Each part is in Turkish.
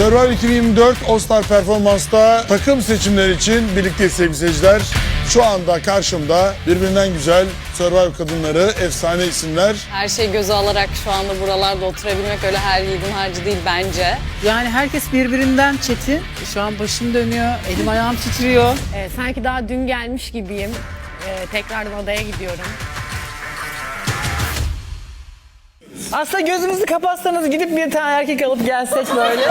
Survivor 2024 All Star Performance'da takım seçimleri için birlikte sevgili seyirciler. Şu anda karşımda birbirinden güzel Survivor kadınları, efsane isimler. Her şeyi göze alarak şu anda buralarda oturabilmek öyle her yiğidin harcı değil bence. Yani herkes birbirinden çetin. Şu an başım dönüyor, elim ayağım titriyor. Ee, sanki daha dün gelmiş gibiyim. Ee, tekrardan odaya gidiyorum. Aslında gözümüzü kapatsanız gidip bir tane erkek alıp gelsek böyle.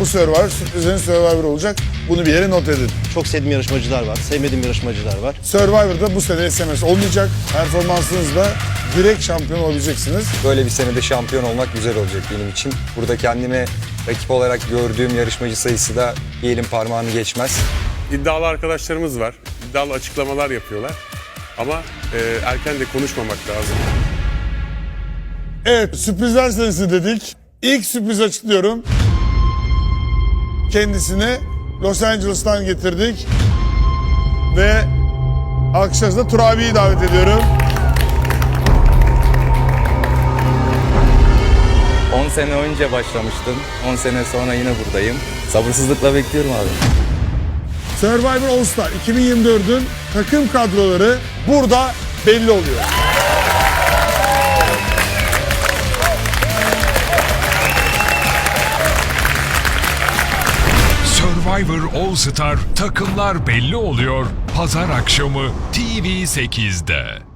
Bu Survivor sürprizlerin Survivor olacak. Bunu bir yere not edin. Çok sevdiğim yarışmacılar var, sevmediğim yarışmacılar var. Survivor'da bu sene SMS olmayacak. Performansınızla direkt şampiyon olabileceksiniz. Böyle bir senede şampiyon olmak güzel olacak benim için. Burada kendime rakip olarak gördüğüm yarışmacı sayısı da bir elin parmağını geçmez. İddialı arkadaşlarımız var. İddialı açıklamalar yapıyorlar. Ama e, erken de konuşmamak lazım. Evet, sürprizler senesi dedik. İlk sürpriz açıklıyorum. Kendisini Los Angeles'tan getirdik. Ve alkışlarınızla Turabi'yi davet ediyorum. 10 sene önce başlamıştım. 10 sene sonra yine buradayım. Sabırsızlıkla bekliyorum abi. Survivor All Star 2024'ün takım kadroları burada belli oluyor. Survivor All Star takımlar belli oluyor. Pazar akşamı TV8'de.